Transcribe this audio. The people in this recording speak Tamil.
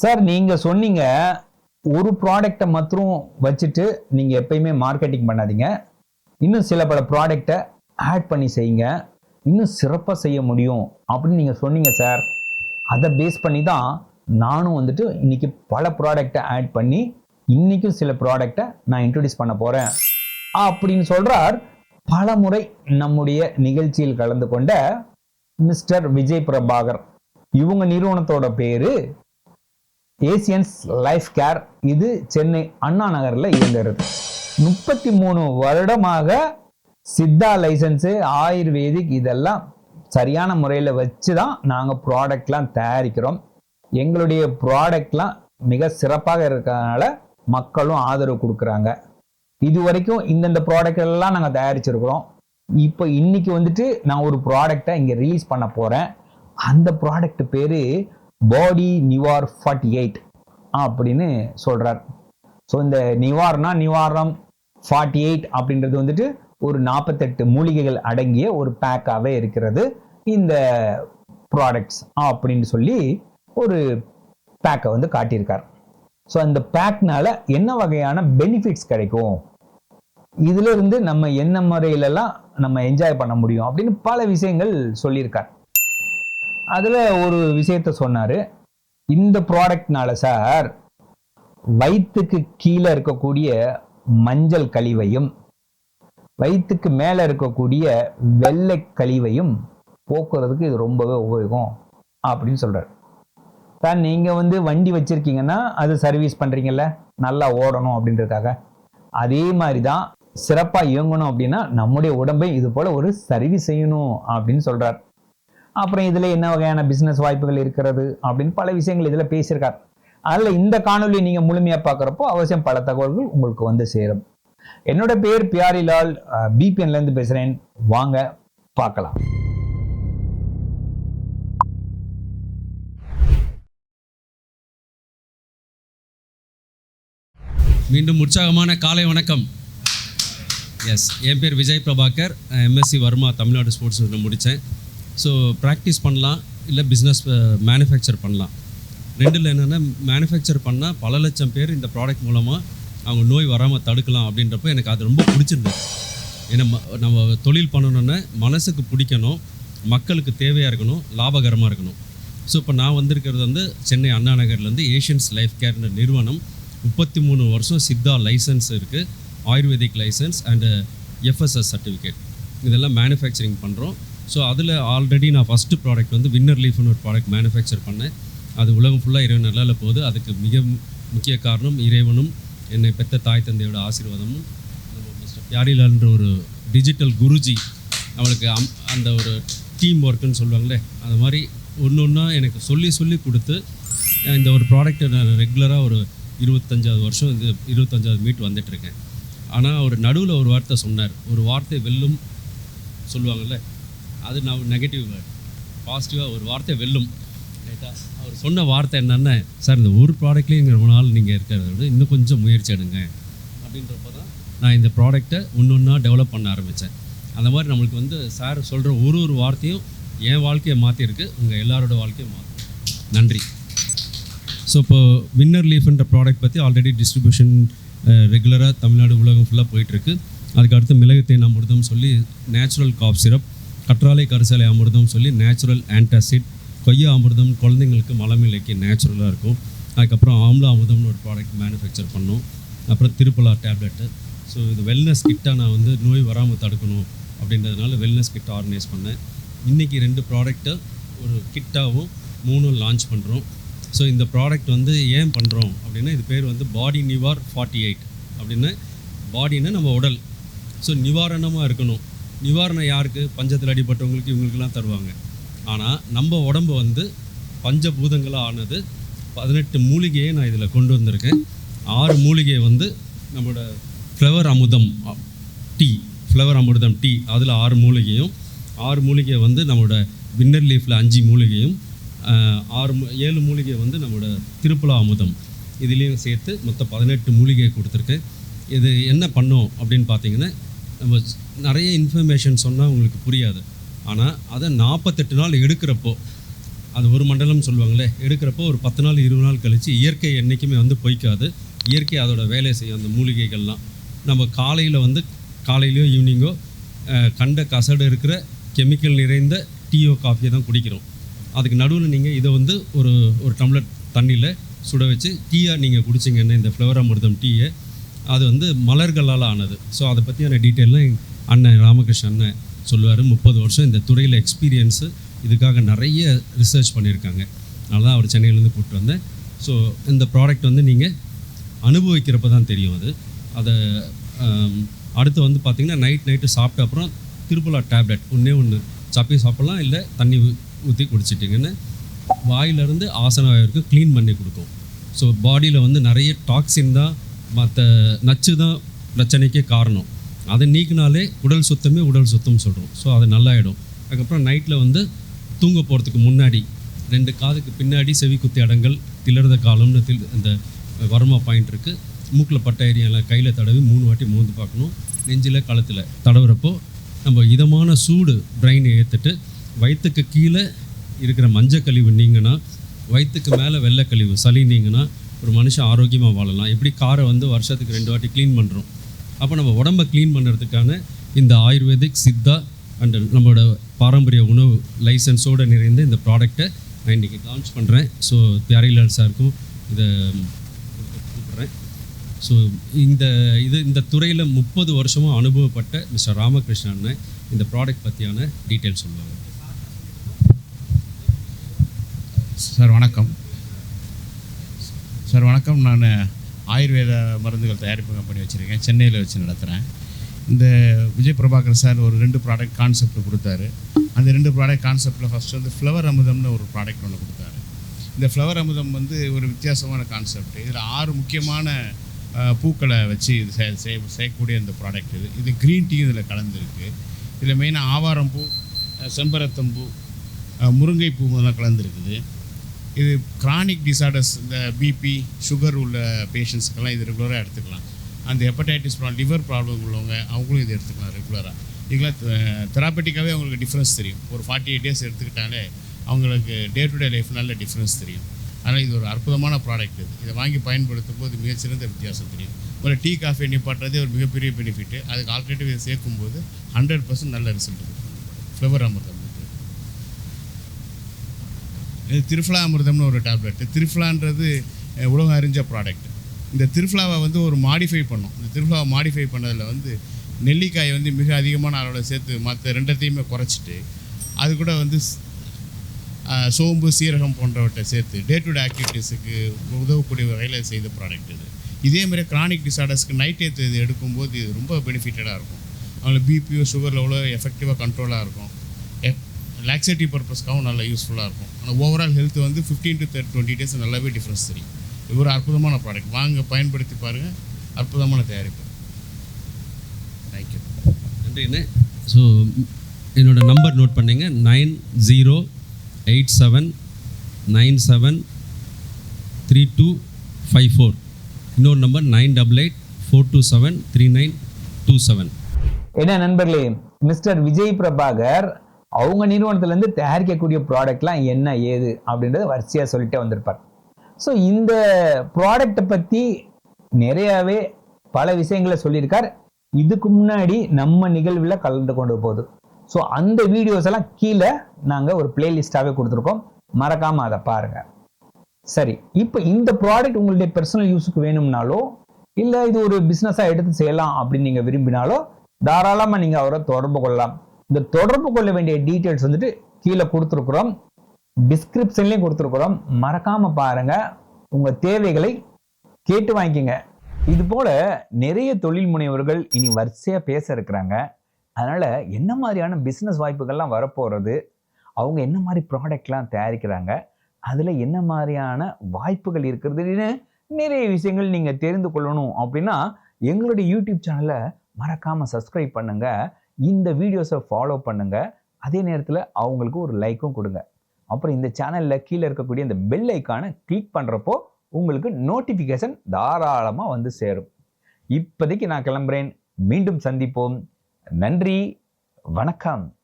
சார் நீங்கள் சொன்னீங்க ஒரு ப்ராடக்டை மாத்திரம் வச்சுட்டு நீங்கள் எப்பயுமே மார்க்கெட்டிங் பண்ணாதீங்க. இன்னும் சில பல ப்ராடக்டை ஆட் பண்ணி செய்யுங்க. இன்னும் சிறப்பாக செய்ய முடியும் அப்படின்னு நீங்கள் சொன்னீங்க சார். அதை பேஸ் பண்ணி தான் நானும் வந்துட்டு இன்றைக்கி பல ப்ராடக்டை ஆட் பண்ணி இன்றைக்கும் சில ப்ராடக்டை நான் இன்ட்ரடியூஸ் பண்ண போகிறேன் அப்படின்னு சொல்கிறார் பல முறை நம்முடைய நிகழ்ச்சியில் கலந்து கொண்ட மிஸ்டர் விஜய் பிரபாகர். இவங்க நிறுவனத்தோட பேர் ஏசியன்ஸ் லைஃப் கேர். இது சென்னை அண்ணா நகரில் இயங்குகிறது. முப்பத்தி மூணு வருடமாக சித்தா லைசன்ஸு ஆயுர்வேதிக் இதெல்லாம் சரியான முறையில் வச்சு தான் நாங்கள் ப்ராடக்ட்லாம் தயாரிக்கிறோம். எங்களுடைய ப்ராடக்ட்லாம் மிக சிறப்பாக இருக்கிறதுனால மக்களும் ஆதரவு கொடுக்குறாங்க. இது வரைக்கும் இந்தந்த ப்ராடக்ட் எல்லாம் நாங்கள் தயாரிச்சிருக்கிறோம். இப்போ இன்னைக்கு வந்துட்டு நான் ஒரு ப்ராடக்டை இங்கே ரிலீஸ் பண்ண போகிறேன் அந்த ப்ராடக்ட் பேர் பாடி நிவார் ஃபார்ட்டி எயிட் அப்படின்னு சொல்கிறார் ஸோ இந்த நிவார்னா நிவாரணம் ஃபார்ட்டி எயிட் அப்படின்றது வந்துட்டு ஒரு நாற்பத்தெட்டு மூலிகைகள் அடங்கிய ஒரு பேக்காகவே இருக்கிறது. இந்த ப்ராடக்ட்ஸ் அப்படின்னு சொல்லி ஒரு பேக்கை வந்து காட்டியிருக்கார். ஸோ அந்த பேக்னால என்ன வகையான பெனிஃபிட்ஸ் கிடைக்கும்? இதுலேருந்து நம்ம என்ன முறையிலலாம் நம்ம என்ஜாய் பண்ண முடியும்? அப்படின்னு பல விஷயங்கள் சொல்லியிருக்கார். அதில் ஒரு விஷயத்த சொன்னார். இந்த ப்ராடக்ட்னால சார் வயிற்றுக்கு கீழே இருக்கக்கூடிய மஞ்சள் கழிவையும் வயிற்றுக்கு மேலே இருக்கக்கூடிய வெள்ளை கழிவையும் போக்குறதுக்கு இது ரொம்பவே உபயோகம் அப்படின்னு சொல்கிறார் சார் நீங்கள் வந்து வண்டி வச்சுருக்கீங்கன்னா அது சர்வீஸ் பண்ணுறீங்கல்ல நல்லா ஓடணும் அப்படின்றதுக்காக. அதே மாதிரி தான் சிறப்பாக இயங்கணும் அப்படின்னா நம்முடைய உடம்பை இது போல் ஒரு சர்வீஸ் செய்யணும் அப்படின்னு சொல்கிறார் அப்புறம் இதுல என்ன வகையான பிசினஸ் வாய்ப்புகள் இருக்கிறது அப்படின்னு பல விஷயங்கள் இதுல பேசியிருக்கார். அதில் இந்த காணொலி நீங்க முழுமையா பார்க்குறப்போ அவசியம் பல தகவல்கள் உங்களுக்கு வந்து சேரும். என்னோட பேர் பியாரிலால் பிபிஎன்ல இருந்து பேசுறேன். வாங்க பார்க்கலாம். மீண்டும் உற்சாகமான காலை வணக்கம். எஸ் என் பேர் விஜய் பிரபாகர். எம்எஸ்சி வர்மா தமிழ்நாடு ஸ்போர்ட்ஸ் முடித்தேன். ஸோ ப்ராக்டிஸ் பண்ணலாம் இல்லை பிஸ்னஸ் மேனுஃபேக்சர் பண்ணலாம். ரெண்டில் என்னென்னா மேனுஃபேக்சர் பண்ணால் பல லட்சம் பேர் இந்த ப்ராடக்ட் மூலமாக அவங்க நோய் வராமல் தடுக்கலாம் அப்படின்றப்போ எனக்கு அது ரொம்ப பிடிச்சிருந்தது. ஏன்னா ம- நம்ம தொழில் பண்ணணுன்னா மனசுக்கு பிடிக்கணும் மக்களுக்கு தேவையாக இருக்கணும் லாபகரமாக இருக்கணும். ஸோ இப்போ நான் வந்திருக்கிறது வந்து சென்னை அண்ணா நகர்லேருந்து ஏஷியன்ஸ் லைஃப் கேர்ன்ற நிறுவனம். முப்பத்தி மூணு வருஷம் சித்தா லைசன்ஸ் இருக்குது ayurvedic license and FSS certificate இதெல்லாம் மேனுஃபேக்சரிங் பண்ணுறோம் ஸோ அதில் ஆல்ரெடி நான் ஃபஸ்ட்டு ப்ராடக்ட் வந்து வின்னர் லீஃப்னு ஒரு ப்ராடக்ட் மேனுஃபேக்சர் பண்ணேன். அது உலகம் ஃபுல்லாக இறைவன் நல்லா போகுது. அதுக்கு மிக முக்கிய காரணம் இறைவனும் என்னை பெத்த தாய் தந்தையோட ஆசீர்வாதமும். மிஸ்டர் பியாரிலால்ன்ற ஒரு டிஜிட்டல் குருஜி அவளுக்கு அம் அந்த ஒரு டீம் ஒர்க்குன்னு சொல்லுவாங்களே அந்த மாதிரி ஒன்று ஒன்றா எனக்கு சொல்லி சொல்லி கொடுத்து இந்த ஒரு ப்ராடக்ட்டை நான் ரெகுலராக ஒரு இருபத்தஞ்சாவது வருஷம் இது இருபத்தஞ்சாவது மீட் வந்துட்டுருக்கேன் ஆனால் ஒரு நடுவில் ஒரு வார்த்தை சொன்னார். ஒரு வார்த்தை வெல்லும் சொல்லுவாங்கல்ல அது நான் நெகட்டிவ் வேர்டு பாசிட்டிவாக ஒரு வார்த்தை வெல்லும். ரைட்டா அவர் சொன்ன வார்த்தை என்னென்ன சார் இந்த ஒரு ப்ராடக்ட்லேயும் ரொம்ப நாள் நீங்கள் இருக்கிறத விட இன்னும் கொஞ்சம் முயற்சி எடுங்க. அப்படின்றப்ப தான் நான் இந்த ப்ராடக்ட்டை ஒன்று ஒன்றா டெவலப் பண்ண ஆரம்பித்தேன் அந்த மாதிரி நம்மளுக்கு வந்து சார் சொல்கிற ஒரு ஒரு வார்த்தையும் என் வாழ்க்கையை மாற்றிருக்கு உங்கள் எல்லாரோட வாழ்க்கையை மாற்றும் நன்றி. ஸோ இப்போ வின்னர் லீஃப்ன்ற ப்ராடக்ட் பற்றி ஆல்ரெடி டிஸ்ட்ரிபியூஷன் ரெகுலராக தமிழ்நாடு உலகம் ஃபுல்லாக போயிட்டுருக்கு அதுக்கு அடுத்து மிளகு தேன் அமிர்தம் சொல்லி நேச்சுரல் காப் சிரப் கற்றாழை கரிசாலை அமிர்தம் சொல்லி நேச்சுரல் ஆன்டாசிட் கொய்யா அமிர்தம் குழந்தைங்களுக்கு மலமில்லைக்கு நேச்சுரலாக இருக்கும். அதுக்கப்புறம் ஆம்லா அமிர்தம்னு ஒரு ப்ராடக்ட் மேனுஃபேக்சர் பண்ணோம். அப்புறம் திருப்பலா டேப்லெட்டு ஸோ இது வெல்னஸ் கிட்டாக நான் வந்து நோய் வராமல் தடுக்கணும் அப்படின்றதுனால வெல்னஸ் கிட் ஆர்கனைஸ் பண்ணேன். இன்றைக்கி ரெண்டு ப்ராடக்ட்டு ஒரு கிட்டாகவும் மூணும் லான்ச் பண்ணுறோம் ஸோ இந்த ப்ராடக்ட் வந்து ஏன் பண்ணுறோம் அப்படின்னா இது பேர் வந்து பாடி நிவார் ஃபார்ட்டி எயிட் அப்படின்னு பாடின்னு நம்ம உடல். ஸோ நிவாரணமாக இருக்கணும். நிவாரணம் யாருக்கு? பஞ்சத்தில் அடிபட்டவங்களுக்கு இவங்களுக்கெல்லாம் தருவாங்க. ஆனால் நம்ம உடம்பு வந்து பஞ்சபூதங்களாக ஆனது பதினெட்டு மூலிகையை நான் இதில் கொண்டு வந்திருக்கேன். ஆறு மூலிகையை வந்து நம்மளோட ஃப்ளவர் அமுதம் டீ ஃப்ளவர் அமிர்தம் டீ அதில் ஆறு மூலிகையும் ஆறு மூலிகையை வந்து நம்மளோட வின்னர் லீஃபில் அஞ்சு மூலிகையும் ஆறு ஏழு மூலிகை வந்து நம்மளோட திருப்புலா அமுதம். இதுலேயும் சேர்த்து மொத்தம் பதினெட்டு மூலிகை கொடுத்துருக்கேன். இது என்ன பண்ணோம் அப்படின்னு பார்த்தீங்கன்னா நம்ம நிறைய இன்ஃபர்மேஷன் சொன்னால் உங்களுக்கு புரியாது. ஆனால் அதை நாற்பத்தெட்டு நாள் எடுக்கிறப்போ அது ஒரு மண்டலம் சொல்லுவாங்களே எடுக்கிறப்போ ஒரு பத்து நாள் இருபது நாள் கழித்து இயற்கை என்றைக்குமே வந்து பொய்க்காது. இயற்கை அதோட வேலையை செய்யும் அந்த மூலிகைகள்லாம். நம்ம காலையில் வந்து காலையிலையோ ஈவினிங்கோ கண்ட கசடு இருக்கிற கெமிக்கல் நிறைந்த டீயோ காஃபியை தான் குடிக்கிறோம். அதுக்கு நடுவில் நீங்கள் இதை வந்து ஒரு ஒரு டம்ளர் தண்ணியில் சுட வச்சு டீயாக நீங்கள் குடிச்சிங்கன்னா இந்த ஃப்ளவர் அமிர்தம் டீயை அது வந்து மலர்களால் ஆனது. ஸோ அதை பற்றியான டீட்டெயிலாம் அண்ணன் ராமகிருஷ்ணன் அண்ணன் சொல்லுவார் முப்பது வருஷம் இந்த துறையில் எக்ஸ்பீரியன்ஸு இதுக்காக நிறைய ரிசர்ச் பண்ணியிருக்காங்க. அதனால தான் அவர் சென்னையிலேருந்து கூப்பிட்டு வந்தேன். ஸோ இந்த ப்ராடக்ட் வந்து நீங்கள் அனுபவிக்கிறப்ப தான் தெரியும் அது. அதை அடுத்து வந்து பார்த்திங்கன்னா நைட் நைட்டு சாப்பிட்ட அப்புறம் திருப்புலா டேப்லெட் ஒன்றே ஒன்று சப்பி சாப்பிட்லாம் இல்லை தண்ணி ஊற்றி குடிச்சிட்டிங்கன்னு வாயிலிருந்து ஆசன வரைக்கும் க்ளீன் பண்ணி கொடுக்கும். ஸோ பாடியில் வந்து நிறைய டாக்ஸின் தான் மற்ற நச்சு தான் பிரச்சனைக்கே காரணம். அதை நீக்கினாலே உடல் சுத்தமே உடல் சுத்தம் சொல்கிறோம் ஸோ அது நல்லாயிடும். அதுக்கப்புறம் நைட்டில் வந்து தூங்க போகிறதுக்கு முன்னாடி ரெண்டு காதுக்கு பின்னாடி செவி குத்தி அடங்கல் திளர்த காலம்னு தில் இந்த வருமா பாயிண்ட் இருக்குது மூக்கில் பட்ட ஏரியாவில் கையில் தடவி மூணு வாட்டி மோந்து பார்க்கணும். நெஞ்சில் கழுத்தில் தடவுறப்போ நம்ம இதமான சூடு பிரெயினை ஏற்றுட்டு வயிற்றுக்கு கீழே இருக்கிற மஞ்சள் கழிவு நீங்கன்னா வயிற்றுக்கு மேலே வெள்ளை கழிவு சளி நீங்கன்னா ஒரு மனுஷன் ஆரோக்கியமாக வாழலாம். எப்படி காரை வந்து வருஷத்துக்கு ரெண்டு வாட்டி க்ளீன் பண்ணுறோம் அப்போ நம்ம உடம்பை க்ளீன் பண்ணுறதுக்கான இந்த ஆயுர்வேதிக் சித்தா அண்ட் நம்மளோட பாரம்பரிய உணவு லைசன்ஸோடு நிறைந்த இந்த ப்ராடக்ட்டை நான் இன்றைக்கி லான்ச் பண்ணுறேன் ஸோ பியாரிலால் சாருக்கும் இதை கூப்பிட்றேன். ஸோ இந்த இது இந்த துறையில் முப்பது வருஷமாக அனுபவப்பட்ட மிஸ்டர் ராமகிருஷ்ணன் இந்த ப்ராடக்ட் பற்றியான டீட்டெயில் சொல்லுவாங்க சார் வணக்கம். சார் வணக்கம். நான் ஆயுர்வேத மருந்துகள் தயாரிப்பு கம்பெனி வச்சுருக்கேன். சென்னையில் வச்சு நடத்துகிறேன் இந்த விஜய் பிரபாகர் சார் ஒரு ரெண்டு ப்ராடக்ட் கான்செப்ட் கொடுத்தாரு. அந்த ரெண்டு ப்ராடக்ட் கான்செப்டில் ஃபஸ்ட்டு வந்து ஃப்ளவர் அமுதம்னு ஒரு ப்ராடக்ட் ஒன்று கொடுத்தாரு. இந்த ஃப்ளவர் அமுதம் வந்து ஒரு வித்தியாசமான கான்செப்ட் இதில் ஆறு முக்கியமான பூக்களை வச்சு இது செய் செய்யக்கூடிய இந்த ப்ராடக்ட் இது. இது க்ரீன் டீ இதில் கலந்துருக்கு. இதில் மெயினாக ஆவாரம்பூ பூ செம்பரத்தம்பூ முருங்கைப்பூ முதல்ல கலந்துருக்குது. இது கிரானிக் டிசார்டர்ஸ் இந்த பிபி சுகர் உள்ள பேஷண்ட்ஸ்க்கெல்லாம் இது ரெகுலராக எடுத்துக்கலாம். அந்த ஹெப்படைட்டிஸ் ப்ராப்ளம் லிவர் ப்ராப்ளம் உள்ளவங்க அவங்களும் இது எடுத்துக்கலாம் ரெகுலராக இதெல்லாம் தெராப்பட்டிக்காகவே அவங்களுக்கு டிஃப்ரென்ஸ் தெரியும். ஒரு ஃபார்ட்டி எயிட் டேஸ் எடுத்துக்கிட்டாலே அவங்களுக்கு டே டு டே லைஃப் நல்ல டிஃப்ரென்ஸ் தெரியும். அதனால் இது ஒரு அற்புதமான ப்ராடக்ட் இது. இதை வாங்கி பயன்படுத்தும் போது மிகச்சிறந்த வித்தியாசம் தெரியும். ஒரு டீ காஃபி நிப்பாட்டுறதே ஒரு மிகப்பெரிய பெனிஃபிட்டு அதுக்கு ஆல்டர்னேட்டிவ் இதை சேர்க்கும்போது ஹண்ட்ரட் பர்சன்ட் நல்ல ரிசல்ட் இருக்கும் ஃப்ளவர் அமிர்தம். திரிஃபலா அமிர்தம்னு ஒரு டேப்லெட் திரிஃபலான்றது உலகம் அறிஞ்ச ப்ராடக்ட் இந்த திரிஃபலாவை வந்து ஒரு மாடிஃபை பண்ணோம். இந்த திரிஃபலாவை மாடிஃபை பண்ணதில் வந்து நெல்லிக்காயை வந்து மிக அதிகமான அளவில் சேர்த்து மற்ற ரெண்டத்தையுமே குறைச்சிட்டு அது கூட வந்து சோம்பு சீரகம் போன்றவற்றை சேர்த்து டே டு டே ஆக்டிவிட்டீஸுக்கு உதவக்கூடிய வகையில் செய்த ப்ராடக்ட் இது. இதே மாதிரி கிரானிக் டிசார்டர்ஸ்க்கு நைட் ஏற்று இது எடுக்கும்போது இது ரொம்ப பெனிஃபிட்டடாக இருக்கும். அவங்களுக்கு பிபிஓ சுகர் எவ்வளோ எஃபெக்டிவாக கண்ட்ரோலாக இருக்கும். லாக்ஸேட்டிவ் பர்பஸ்க்காகவும் நல்லா யூஸ்ஃபுல்லாக இருக்கும். ஆனால் ஓவரால் ஹெல்த் வந்து ஃபிஃப்டீன் டு டுவெண்ட்டி டேஸ் நல்லாவே டிஃப்ரென்ஸ் தெரியும். இது ஒரு அற்புதமான ப்ராடக்ட் வாங்க பயன்படுத்தி பாருங்கள் அற்புதமான தயாரிப்பு. தேங்க்யூ நன்றிண்ணே ஸோ என்னோட நம்பர் நோட் பண்ணுங்க. Nine zero eight seven nine seven three two five four இன்னொரு number nine double eight four two seven three nine two seven என்ன நண்பர்களே மிஸ்டர் விஜய் பிரபாகர் அவங்க நிறுவனத்துல இருந்து தயாரிக்கக்கூடிய ப்ராடக்ட்லாம் என்ன ஏது அப்படின்றத வரிசையா சொல்லிட்டே வந்திருப்பார். ஸோ இந்த ப்ராடக்டை பத்தி நிறையாவே பல விஷயங்களை சொல்லியிருக்கார். இதுக்கு முன்னாடி நம்ம நிகழ்வில் கலந்து கொண்டு போகுது. ஸோ அந்த வீடியோஸ் எல்லாம் கீழே நாங்கள் ஒரு பிளேலிஸ்டாகவே கொடுத்துருக்கோம். மறக்காமல் அதை பாருங்க. சரி இப்போ இந்த ப்ராடக்ட் உங்களுடைய பர்சனல் யூஸுக்கு வேணும்னாலோ இல்லை இது ஒரு பிஸ்னஸாக எடுத்து செய்யலாம் அப்படின்னு நீங்கள் விரும்பினாலோ தாராளமாக நீங்கள் அவரை தொடர்பு கொள்ளலாம். இந்த தொடர்பு கொள்ள வேண்டிய டீட்டெயில்ஸ் வந்துட்டு கீழே கொடுத்துருக்குறோம். டிஸ்கிரிப்ஷன்லேயும் கொடுத்துருக்குறோம். மறக்காம பாருங்க. உங்கள் தேவைகளை கேட்டு வாங்கிக்கங்க. இது போல நிறைய தொழில் முனைவர்கள் இனி வரிசையாக பேச இருக்கிறாங்க. அதனால் என்ன மாதிரியான பிஸ்னஸ் வாய்ப்புகள்லாம் வரப்போகிறது அவங்க என்ன மாதிரி ப்ராடக்ட்லாம் தயாரிக்கிறாங்க? அதில் என்ன மாதிரியான வாய்ப்புகள் இருக்கிறதுன்னு நிறைய விஷயங்கள் நீங்கள் தெரிந்து கொள்ளணும். அப்படின்னா எங்களுடைய யூடியூப் சேனலை மறக்காமல் சப்ஸ்கிரைப் பண்ணுங்கள் இந்த வீடியோஸை ஃபாலோ பண்ணுங்கள் அதே நேரத்தில் அவங்களுக்கு ஒரு லைக்கும் கொடுங்க. அப்புறம் இந்த சேனலில் கீழே இருக்கக்கூடிய இந்த பெல் ஐக்கானை கிளிக் பண்ணுறப்போ உங்களுக்கு நோட்டிஃபிகேஷன் தாராளமாக வந்து சேரும். இப்போதைக்கு நான் கிளம்புறேன். மீண்டும் சந்திப்போம். நன்றி. வணக்கம்.